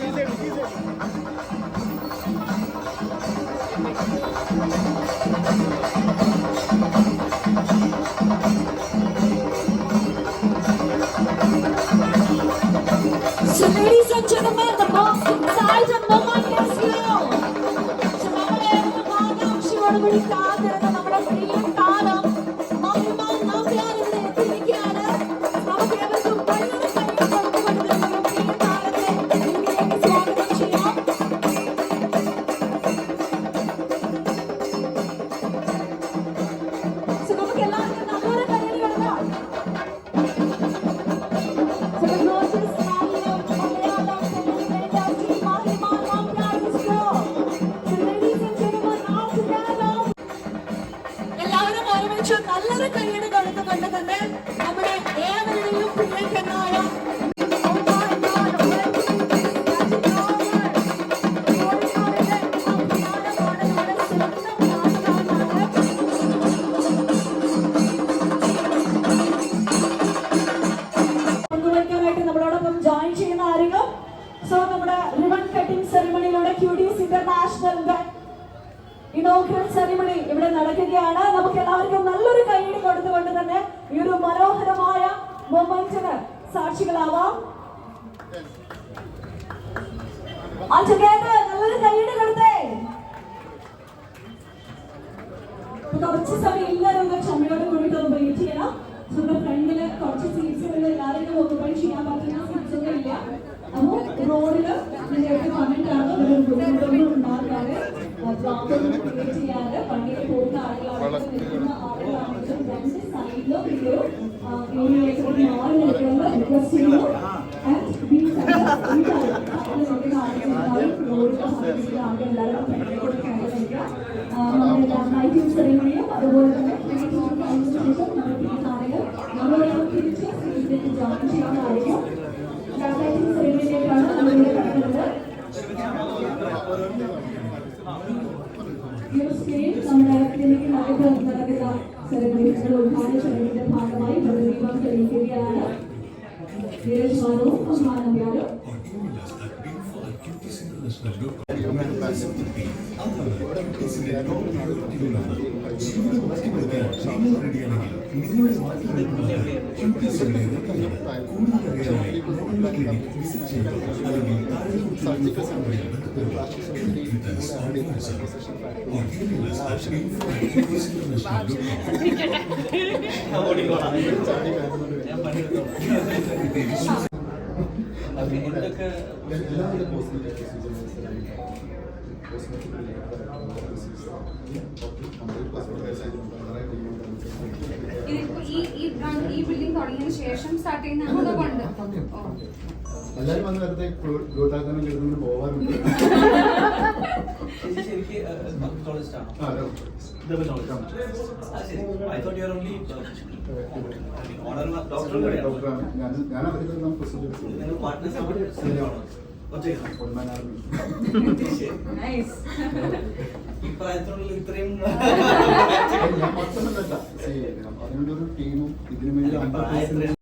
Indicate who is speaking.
Speaker 1: So ladies and gentlemen, the box inside and no one gets you. So, നമ്മുടെ കാത്തിരുന്ന നമ്മുടെ പ്രിയ നല്ലൊരു കൈയ്യടി കൊടുത്തുകൊണ്ട് തന്നെ നമ്മുടെ ഏവരുടെയും നമ്മളോടൊപ്പം ജോയിൻ ചെയ്യുന്ന ആരെങ്കിലും? സോ നമ്മുടെ റിബൺ കട്ടിംഗ് സെറിമണിയിലൂടെ ക്യൂഡീസ് ഇന്റർനാഷണലിന്റെ ഇനോഗ്രൽ സെറിമണി ഇവിടെ നടക്കുകയാണ്. നമുക്ക് എല്ലാവർക്കും നല്ലൊരു കൈയ്യടി കൊടുത്തുകൊണ്ട് തന്നെ ഈ ഒരു മനോഹരമായ മൊമെന്റിന് സാക്ഷികളാവാം. All together, നല്ലൊരു കൈയ്യടി കൊടുത്തേ. കുറച്ച് സമയം എല്ലാവരും നേരത്തെ പറഞ്ഞിട്ടാണ് ഒരു ബുദ്ധിമുട്ടൊന്നും ഉണ്ടാകാതെ ബ്ലോക്കൊന്നും ക്രിയേറ്റ് ചെയ്യാതെ വണ്ടിയിൽ പോകുന്ന ആളുകളാണെങ്കിലും നിൽക്കുന്ന ആളുകളാണെങ്കിലും രണ്ട് സൈഡിലും ഒരു ഏരിയയിലേക്ക് മാറി നിൽക്കുന്നത് റിക്വസ്റ്റ് ചെയ്യുന്നു. ആൻഡ് നടക്കുന്ന സെലിബ്രേഷനുകൾ ഉദ്ഘാടന ചടങ്ങിന്റെ ഭാഗമായി പ്രദീപം തെളിയിക്കുകയാണ് ധീരജ്മാനവും ബഹുമാനവ്യാലും
Speaker 2: എന്തൊക്കെ
Speaker 3: ഇതിപ്പോ ഈ ഈ ബ്രാഞ്ച് ഈ ബിൽഡിംഗ് തുടങ്ങിയതിന് ശേഷം സ്റ്റാർട്ട് ചെയ്യുന്ന അതോ കൊണ്ട് ഓ.
Speaker 4: എല്ലാരും വന്ന് വെറുതെ ഗ്രോത്താക്കാനും കരുതുന്നു പോവാറുണ്ട്
Speaker 2: you are only owner doctor കൂടെയാണോ?
Speaker 4: ഡോക്ടറാണ് ഞാൻ ഞാൻ അവർക്ക് പ്രൊസീജിയർ
Speaker 2: നിങ്ങൾ പാർട്ട്നേഴ്സ് പ്രായത്തിനുള്ളിൽ ഇത്രയും
Speaker 4: ഞാൻ മാത്രമല്ല അതിനൊരു ടീമും ഇതിനു വേണ്ടി
Speaker 2: പ്രായത്തിന്